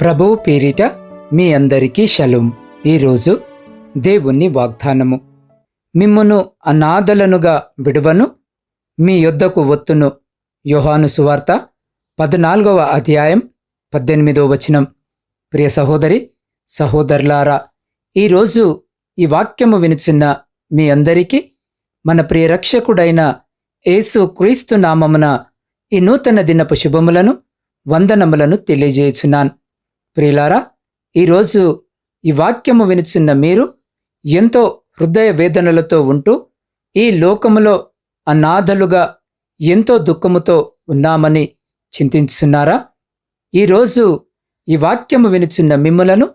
ప్రభువు పేరిట మీ అందరికీ షలోం. ఈరోజు దేవుని వాగ్దానము. మిమ్మును అనాథలనుగా విడువను. మీ యొద్దకు ఒత్తును యోహాను సువార్త పద్నాలుగవ అధ్యాయం పద్దెనిమిదవ వచనం. ప్రియ సహోదరి సహోదరులారా ఈరోజు ఈ వాక్యము వినిచిన్న మీ అందరికీ మన ప్రియ రక్షకుడైన యేసు క్రీస్తు నామమున ఈ నూతన దినపు శుభములను వందనములను తెలియజేయుచున్నాను. ప్రియులారా ఈరోజు ఈ వాక్యము వినిచిన్న మీరు ఎంతో హృదయ వేదనలతో ఉంటూ ఈ లోకములో అనాథలుగా ఎంతో దుఃఖముతో ఉన్నామని చింతించున్నారా? ఈరోజు ఈ వాక్యము వినిచిన్న మిమ్ములను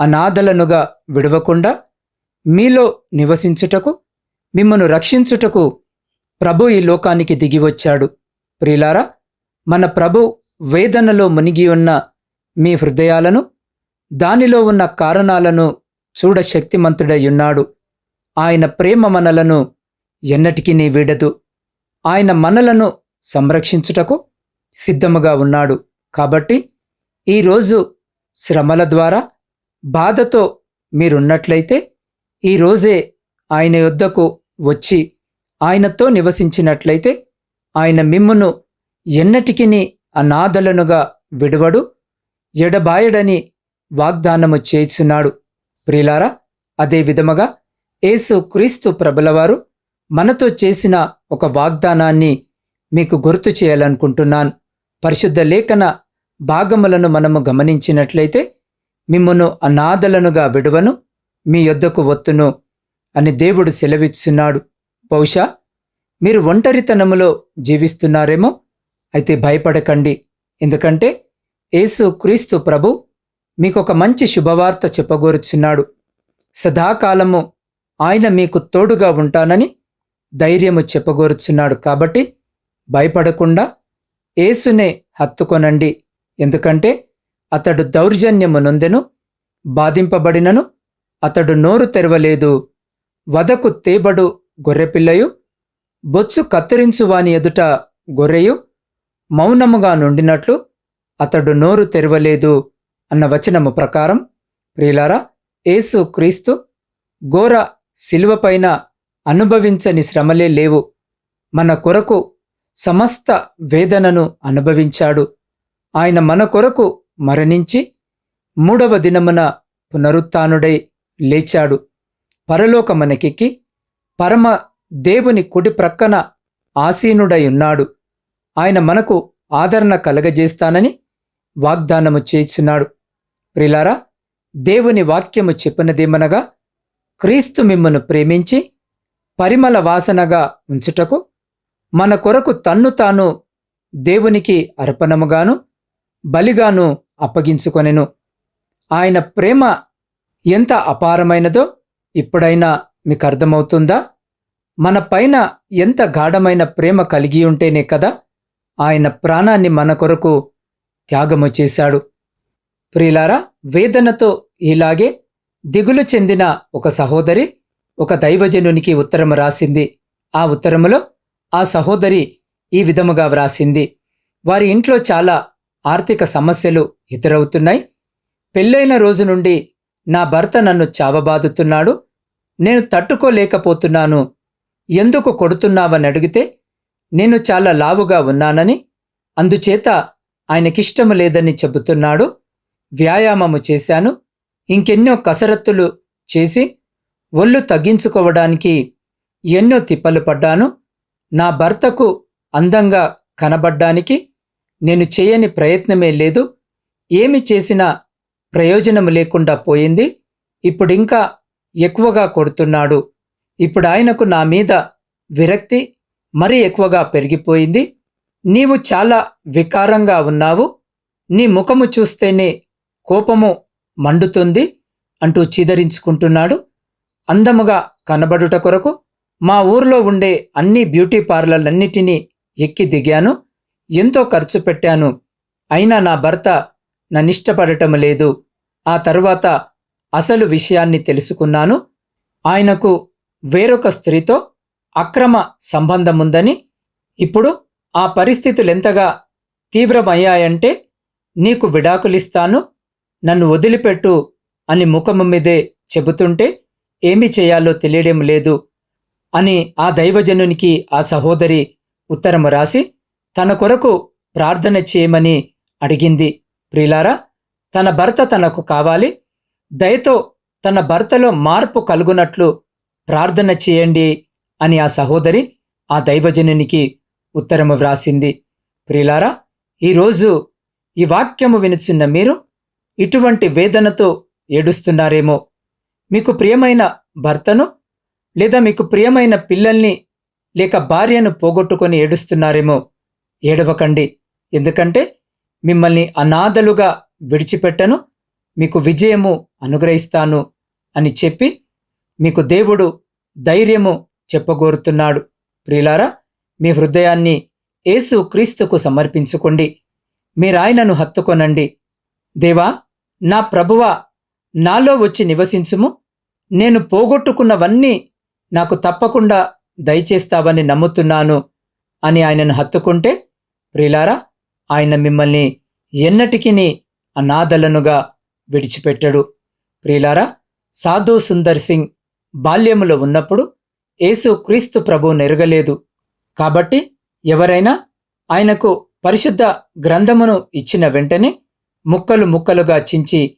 అనాథలనుగా విడవకుండా మీలో నివసించుటకు మిమ్మను రక్షించుటకు ప్రభు ఈ లోకానికి దిగివచ్చాడు ప్రియులారా మన ప్రభు వేదనలో మునిగి ఉన్న మీ హృదయాలను దానిలో ఉన్న కారణాలను చూడ శక్తిమంతుడై ఉన్నాడు ఆయన ప్రేమ మనలను ఎన్నటికీ నీ వీడదు. ఆయన మనలను సంరక్షించుటకు సిద్ధముగా ఉన్నాడు. కాబట్టి ఈరోజు శ్రమల ద్వారా బాధతో మీరున్నట్లయితే ఈరోజే ఆయన యొద్దకు వచ్చి ఆయనతో నివసించినట్లయితే ఆయన మిమ్మును ఎన్నటికిని అనాథలనుగా విడువడు. ఎడబాయడని వాగ్దానము చేస్తున్నాడు ప్రిలారా అదే విధముగా యేసు క్రీస్తు ప్రభులవారు మనతో చేసిన ఒక వాగ్దానాన్ని మీకు గుర్తు చేయాలనుకుంటున్నాను. పరిశుద్ధ లేఖన భాగములను మనము గమనించినట్లయితే మిమ్మను అనాథలనుగా విడువను మీ యొద్దకు ఒత్తును అని దేవుడు సెలవిస్తున్నాడు బహుశా మీరు ఒంటరితనములో జీవిస్తున్నారేమో అయితే భయపడకండి. ఎందుకంటే యేసు క్రీస్తు ప్రభు మీకొక మంచి శుభవార్త చెప్పగోరుచున్నాడు. సదాకాలము ఆయన మీకు తోడుగా ఉంటానని ధైర్యము చెప్పగోరుచున్నాడు కాబట్టి భయపడకుండా యేసునే హత్తుకొనండి. ఎందుకంటే అతడు దౌర్జన్యము నొందెను బాధింపబడినను అతడు నోరు తెరవలేదు వదకు తేబడు గొర్రెపిల్లయు బొచ్చు కత్తిరించువాని ఎదుట గొర్రెయు మౌనముగా నుండినట్లు అతడు నోరు తెరవలేదు అన్న వచనము ప్రకారం ప్రియులారా యేసు క్రీస్తు ఘోర శిలువపైన అనుభవించని శ్రమలే లేవు. మన కొరకు సమస్త వేదనను అనుభవించాడు. ఆయన మన కొరకు మరణించి మూడవ దినమున పునరుత్నుడై లేచాడు. పరలోకమనకెక్కి పరమ దేవుని కుడి ప్రక్కన ఆసీనుడై ఉన్నాడు. ఆయన మనకు ఆదరణ కలగజేస్తానని వాగ్దానము చేస్తున్నాడు ప్రిలారా దేవుని వాక్యము చెప్పినదేమనగా క్రీస్తు మిమ్మను ప్రేమించి పరిమళ వాసనగా ఉంచుటకు మన కొరకు తన్ను తాను దేవునికి అర్పణముగాను బలిగాను అప్పగించుకొనెను. ఆయన ప్రేమ ఎంత అపారమైనదో ఇప్పుడైనా మీకు అర్థమవుతుందా మన పైన ఎంత గాఢమైన ప్రేమ కలిగి ఉంటేనే కదా ఆయన ప్రాణాన్ని మన కొరకు త్యాగము చేశాడు ప్రియులారా వేదనతో ఇలాగే దిగులు చెందిన ఒక సహోదరి ఒక దైవజనునికి ఉత్తరము రాసింది. ఆ ఉత్తరములో ఆ సహోదరి ఈ విధముగా వ్రాసింది. వారి ఇంట్లో చాలా ఆర్థిక సమస్యలు ఎదురవుతున్నాయి. పెళ్ళైన రోజు నుండి నా భర్త నన్ను చావబాదుతున్నాడు. నేను తట్టుకోలేకపోతున్నాను. ఎందుకు కొడుతున్నావని అడిగితే నేను చాలా లావుగా ఉన్నానని అందుచేత ఆయనకిష్టము లేదని చెబుతున్నాడు. వ్యాయామము చేశాను. ఇంకెన్నో కసరత్తులు చేసి ఒళ్ళు తగ్గించుకోవడానికి ఎన్నో తిప్పలు పడ్డాను. నా భర్తకు అందంగా కనబడ్డానికి నేను చేయని ప్రయత్నమే లేదు. ఏమి చేసినా ప్రయోజనం లేకుండా పోయింది. ఇప్పుడింకా ఎక్కువగా కొడుతున్నాడు. ఇప్పుడు ఆయనకు నా మీద విరక్తి మరీ ఎక్కువగా పెరిగిపోయింది. నీవు చాలా వికారంగా ఉన్నావు. నీ ముఖము చూస్తేనే కోపము మండుతుంది అంటూ చీదరించుకుంటున్నాడు. అందముగా కనబడుట కొరకు మా ఊర్లో ఉండే అన్ని బ్యూటీ పార్లర్లన్నిటినీ ఎక్కి దిగాను. ఎంతో ఖర్చు పెట్టాను. అయినా నా భర్త నన్నిష్టపడటం లేదు. ఆ తరువాత అసలు విషయాన్ని తెలుసుకున్నాను. ఆయనకు వేరొక స్త్రీతో అక్రమ సంబంధముందని. ఇప్పుడు ఆ పరిస్థితులెంతగా తీవ్రమయ్యాయంటే నీకు విడాకులిస్తాను నన్ను వదిలిపెట్టు అని ముఖము మీదే చెబుతుంటే ఏమి చేయాలో తెలియడం లేదు అని ఆ దైవజనునికి ఆ సహోదరి ఉత్తరము రాసి తన కొరకు ప్రార్థన చేయమని అడిగింది. ప్రిలారా తన భర్త తనకు కావాలి దయతో తన భర్తలో మార్పు కలుగునట్లు ప్రార్థన చేయండి అని ఆ సహోదరి ఆ దైవజనునికి ఉత్తరము వ్రాసింది. ప్రిలారా ఈరోజు ఈ వాక్యము వినుచున్న మీరు ఇటువంటి వేదనతో ఏడుస్తున్నారేమో. మీకు ప్రియమైన భర్తను లేదా మీకు ప్రియమైన పిల్లల్ని లేక భార్యను పోగొట్టుకొని ఏడుస్తున్నారేమో. ఏడవకండి. ఎందుకంటే మిమ్మల్ని అనాథలుగా విడిచిపెట్టను మీకు విజయము అనుగ్రహిస్తాను అని చెప్పి మీకు దేవుడు ధైర్యము చెప్పగోరుతున్నాడు. ప్రియులారా మీ హృదయాన్ని యేసు క్రీస్తుకు సమర్పించుకోండి. మీరాయనను హత్తుకొనండి. దేవా నా ప్రభువ నాలో వచ్చి నివసించుము. నేను పోగొట్టుకున్నవన్నీ నాకు తప్పకుండా దయచేస్తావని నమ్ముతున్నాను అని ఆయనను హత్తుకుంటే ప్రిలారా ఆయన మిమ్మల్ని ఎన్నటికిని అనాథలనుగా విడిచిపెట్టడు. ప్రిలారా సాధు సుందర్ సింగ్ బాల్యములో ఉన్నప్పుడు యేసు క్రీస్తు ప్రభు నెరగలేదు. కాబట్టి ఎవరైనా ఆయనకు పరిశుద్ధ గ్రంథమును ఇచ్చిన వెంటనే ముక్కలు ముక్కలుగా చించి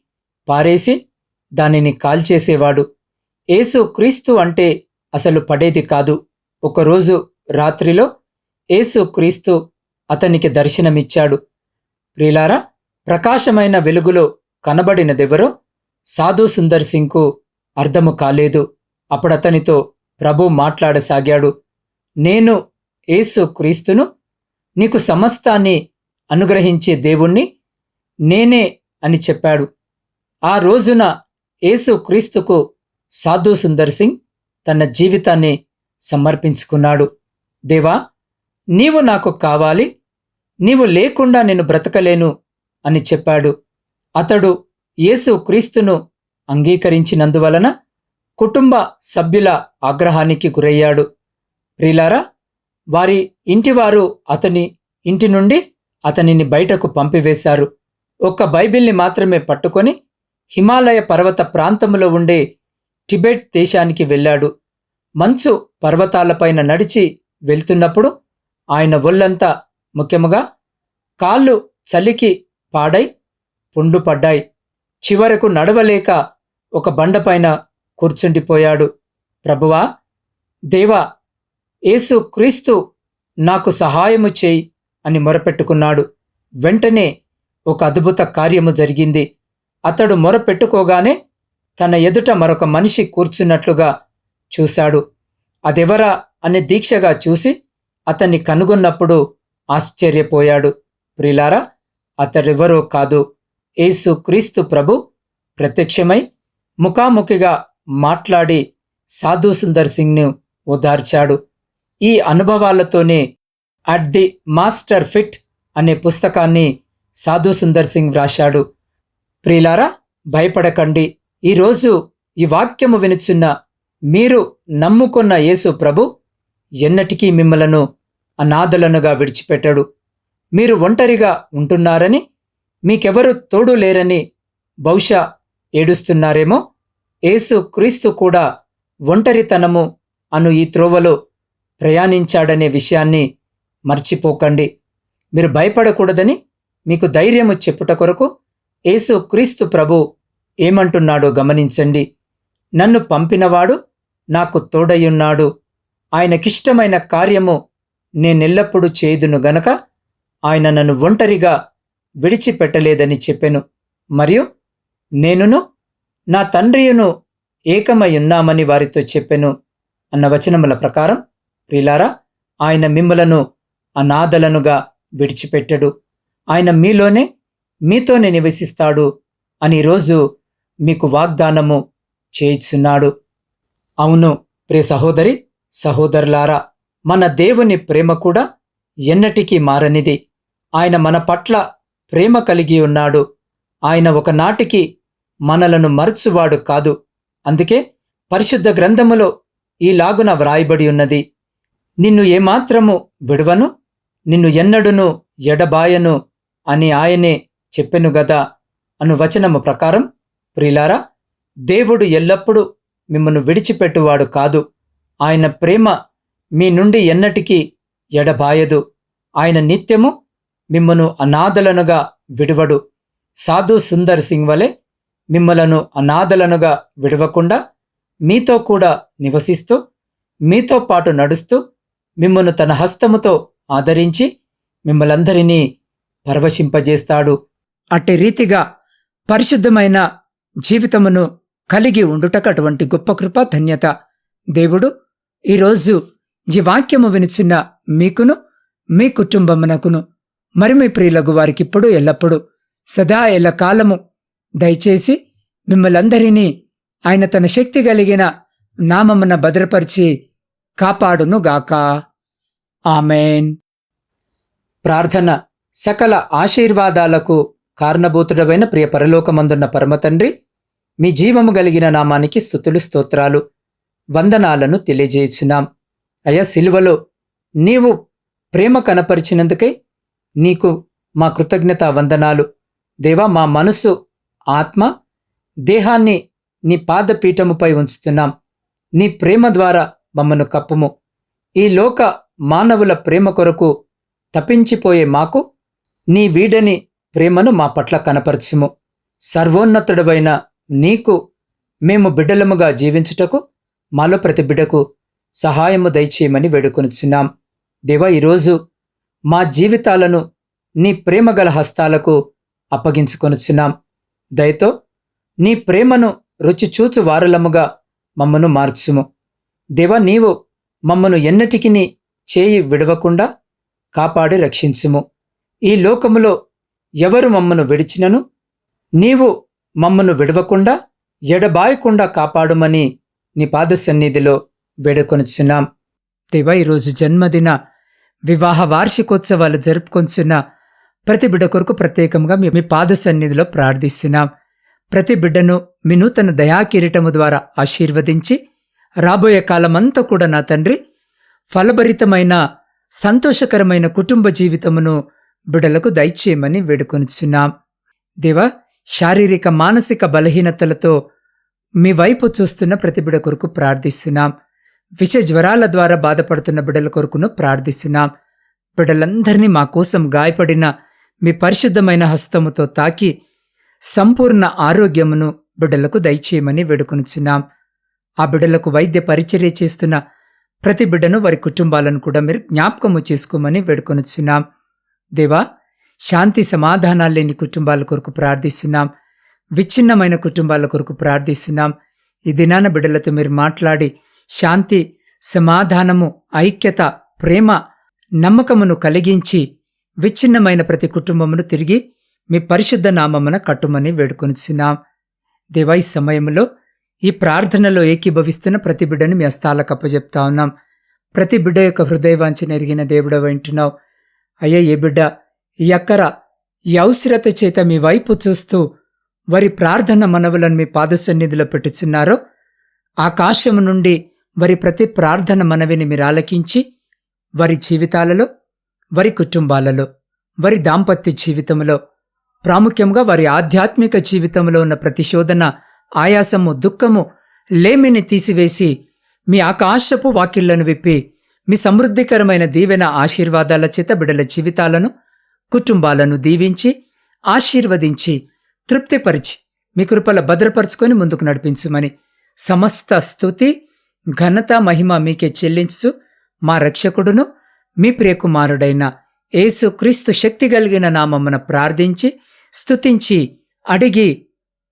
పారేసి దానిని కాల్చేసేవాడు. ఏసు క్రీస్తు అంటే అసలు పడేది కాదు. ఒకరోజు రాత్రిలో ఏసు క్రీస్తు అతనికి దర్శనమిచ్చాడు. ప్రిలారా ప్రకాశమైన వెలుగులో కనబడినదెవరో సాధు సుందర్ సింగ్కు అర్థము కాలేదు. అప్పుడతనితో ప్రభు మాట్లాడసాగాడు. నేను యేసు క్రీస్తును నీకు సమస్తాన్ని అనుగ్రహించే దేవుణ్ణి నేనే అని చెప్పాడు. ఆ రోజున యేసు క్రీస్తుకు సాధు సుందర్ సింగ్ తన జీవితాన్ని సమర్పించుకున్నాడు. దేవా నీవు నాకు కావాలి నీవు లేకుండా నేను బ్రతకలేను అని చెప్పాడు. అతడు యేసు క్రీస్తును అంగీకరించినందువలన కుటుంబ సభ్యుల ఆగ్రహానికి గురయ్యాడు. ప్రిలారా వారి ఇంటివారు అతని ఇంటి నుండి అతనిని బయటకు పంపివేశారు. ఒక్క బైబిల్ని మాత్రమే పట్టుకొని హిమాలయ పర్వత ప్రాంతంలో ఉండే టిబెట్ దేశానికి వెళ్ళాడు. మంచు పర్వతాలపైన నడిచి వెళ్తున్నప్పుడు ఆయన ఒళ్ళంతా ముఖ్యముగా కాళ్ళు చలికి పాడై పుండ్లు పడ్డాయి. చివరకు నడవలేక ఒక బండపైన కూర్చుండిపోయాడు. ప్రభువా దేవా యేసు క్రీస్తు నాకు సహాయము చేయి అని మొరపెట్టుకున్నాడు. వెంటనే ఒక అద్భుత కార్యము జరిగింది. అతడు మొరపెట్టుకోగానే తన ఎదుట మరొక మనిషి కూర్చున్నట్లుగా చూశాడు. అదెవరా అని దీక్షగా చూసి అతన్ని కనుగొన్నప్పుడు ఆశ్చర్యపోయాడు. ప్రిలారా అతడెవరో కాదు. యేసు క్రీస్తు ప్రభు ప్రత్యక్షమై ముఖాముఖిగా మాట్లాడి సాధు సుందర్ సింగ్ను ఓదార్చాడు. ఈ అనుభవాలతోనే అట్ ది మాస్టర్ ఫిట్ అనే పుస్తకాన్ని సాధు సుందర్ సింగ్ వ్రాశాడు. ప్రియులారా భయపడకండి. ఈరోజు ఈ వాక్యము వినుచున్న మీరు నమ్ముకున్న యేసు ప్రభు ఎన్నటికీ మిమ్మలను అనాథలనుగా విడిచిపెట్టాడు. మీరు ఒంటరిగా ఉంటున్నారని మీకెవరు తోడు లేరని బహుశా ఏడుస్తున్నారేమో. యేసు క్రీస్తు కూడా ఒంటరితనము అను ఈ త్రోవలో ప్రయాణించాడనే విషయాన్ని మర్చిపోకండి. మీరు భయపడకూడదని మీకు ధైర్యము చెప్పుట కొరకు యేసు క్రీస్తు ప్రభు ఏమంటున్నాడో గమనించండి. నన్ను పంపినవాడు నాకు తోడయ్యున్నాడు. ఆయనకిష్టమైన కార్యము నేనెల్లప్పుడూ చేయుదును గనక ఆయన నన్ను ఒంటరిగా విడిచిపెట్టలేదని చెప్పెను. మరియు నేనును నా తండ్రియును ఏకమై ఉన్నామని వారితో చెప్పెను. అన్న వచనముల ప్రకారం ప్రిలారా ఆయన మిమ్మలను అనాథలనుగా విడిచిపెట్టడు. ఆయన మీలోనే మీతోనే నివసిస్తాడు అని రోజు మీకు వాగ్దానము చేయిచున్నాడు. అవును ప్రియ సహోదరి సహోదరులారా మన దేవుని ప్రేమ కూడా ఎన్నటికీ మారనిది. ఆయన మన పట్ల ప్రేమ కలిగి ఉన్నాడు. ఆయన ఒకనాటికి మనలను మరచువాడు కాదు. అందుకే పరిశుద్ధ గ్రంథములో ఈలాగున వ్రాయబడి ఉన్నది. నిన్ను ఏమాత్రము విడవను? నిన్ను ఎన్నడును ఎడబాయను అని ఆయనే చెప్పెను గదా అను వచనము ప్రకారం ప్రిలారా దేవుడు ఎల్లప్పుడూ మిమ్మను విడిచిపెట్టువాడు కాదు. ఆయన ప్రేమ మీ నుండి ఎన్నటికీ ఎడబాయదు. ఆయన నిత్యము మిమ్మను అనాథలనుగా విడువడు. సాధు సుందర్ సింగ్ వలె మిమ్మలను అనాథలనుగా విడవకుండా మీతో కూడా నివసిస్తూ మీతో పాటు నడుస్తూ మిమ్మను తన హస్తముతో ఆదరించి మిమ్మలందరినీ పరవశింపజేస్తాడు. అట్టి రీతిగా పరిశుద్ధమైన జీవితమును కలిగి ఉండుటకు అటువంటి గొప్ప కృప ధన్యత. దేవుడు ఈరోజు ఈ వాక్యము వినిచిన మీకును మీ కుటుంబమునకును మరి మీ ప్రియులకు వారికిప్పుడు ఎల్లప్పుడూ సదా ఎల్ల కాలము దయచేసి మిమ్మలందరినీ ఆయన తన శక్తి కలిగిన నామమున భద్రపరిచి కాపాడునుగాక. ఆమెన్. ప్రార్థన సకల ఆశీర్వాదాలకు కారణభూతుడమైన ప్రియ పరలోకమందున్న పరమతండ్రి మీ జీవము కలిగిన నామానికి స్థుతులు స్తోత్రాలు వందనాలను తెలియజేయుచున్నాం. అయ్యా సిలువలో నీవు ప్రేమ కనపరిచినందుకై నీకు మా కృతజ్ఞత వందనాలు. దేవా మా మనసు ఆత్మ దేహాన్ని నీ పాదపీఠముపై ఉంచుతున్నాం. నీ ప్రేమ ద్వారా మమ్మను కప్పుము. ఈ లోక మానవుల ప్రేమ కొరకు తప్పించిపోయే మాకు నీ వీడని ప్రేమను మా పట్ల కనపరచుము. సర్వోన్నతుడవైన నీకు మేము బిడ్డలముగా జీవించుటకు మాలో ప్రతి బిడ్డకు సహాయము దయచేయమని వేడుకొనిచున్నాం. దేవా ఈరోజు మా జీవితాలను నీ ప్రేమగల హస్తాలకు అప్పగించుకొనుచున్నాం. దయతో నీ ప్రేమను రుచి చూచు వారలముగా మమ్మను మార్చుము. దేవా నీవు మమ్మను ఎన్నటికిని చేయి విడవకుండా కాపాడి రక్షించుము. ఈ లోకములో ఎవరు మమ్మను విడిచినను? నీవు మమ్మను విడవకుండా ఎడబాయకుండా కాపాడుమని నీ పాద సన్నిధిలో వేడుకొనుచున్నాం. దేవా ఈరోజు జన్మదిన వివాహ వార్షికోత్సవాలు జరుపుకొంచున్న ప్రతి బిడ్డ కొరకు ప్రత్యేకంగా మీ మీ పాద సన్నిధిలో ప్రార్థిస్తున్నాం. ప్రతి బిడ్డను మీ నూతన దయాకిరీటము ద్వారా ఆశీర్వదించి రాబోయే కాలమంతా కూడా నా తండ్రి ఫలభరితమైన సంతోషకరమైన కుటుంబ జీవితమును బిడలకు దయచేయమని వేడుకొనిచున్నాం. దేవా శారీరక మానసిక బలహీనతలతో మీ వైపు చూస్తున్న ప్రతి బిడ కొరకు ప్రార్థిస్తున్నాం. విష జ్వరాల ద్వారా బాధపడుతున్న బిడల కొరకును ప్రార్థిస్తున్నాం. బిడలందరినీ మా కోసం గాయపడిన మీ పరిశుద్ధమైన హస్తముతో తాకి సంపూర్ణ ఆరోగ్యమును బిడ్డలకు దయచేయమని వేడుకొనిచున్నాం. ఆ బిడ్డలకు వైద్య పరిచర్య చేస్తున్న ప్రతి బిడ్డను వారి కుటుంబాలను కూడా మీరు జ్ఞాపకము చేసుకోమని వేడుకొనిచున్నాం. దేవా శాంతి సమాధానాలు లేని కుటుంబాల కొరకు ప్రార్థిస్తున్నాం. విచ్ఛిన్నమైన కుటుంబాల కొరకు ప్రార్థిస్తున్నాం. ఈ దినాన బిడ్డలతో మీరు మాట్లాడి శాంతి సమాధానము ఐక్యత ప్రేమ నమ్మకమును కలిగించి విచ్ఛిన్నమైన ప్రతి కుటుంబమును తిరిగి మీ పరిశుద్ధ నామమున కట్టుమని వేడుకొనిచున్నాం. దేవా ఈ సమయంలో ఈ ప్రార్థనలో ఏకీభవిస్తున్న ప్రతి బిడ్డను మీ అస్తాలకు అప్పజెప్తా ఉన్నాం. ప్రతి బిడ్డ యొక్క హృదయవాంఛన ఎరిగిన దేవుడ వింటున్నావు అయ్యా ఏ బిడ్డ ఈ అక్కర ఈ అవసరత చేత మీ వైపు చూస్తూ వారి ప్రార్థన మనవులను మీ పాదసన్నిధిలో పెట్టుచున్నారో ఆకాశము నుండి వారి ప్రతి ప్రార్థన మనవిని మీరు ఆలకించి వారి జీవితాలలో వారి కుటుంబాలలో వారి దాంపత్య జీవితంలో ప్రాముఖ్యంగా వారి ఆధ్యాత్మిక జీవితంలో ఉన్న ప్రతిశోధన ఆయాసము దుఃఖము లేమిని తీసివేసి మీ ఆకాశపు వాకిళ్ళను విప్పి మీ సమృద్ధికరమైన దీవెన ఆశీర్వాదాల చేత బిడల జీవితాలను కుటుంబాలను దీవించి ఆశీర్వదించి తృప్తిపరిచి మీ కృపల భద్రపరుచుకొని ముందుకు నడిపించుమని సమస్త స్థుతి ఘనత మహిమ మీకే చెల్లించు మా రక్షకుడును మీ ప్రియకుమారుడైన యేసు క్రీస్తు శక్తి కలిగిన నామమున ప్రార్థించి స్తుతించి అడిగి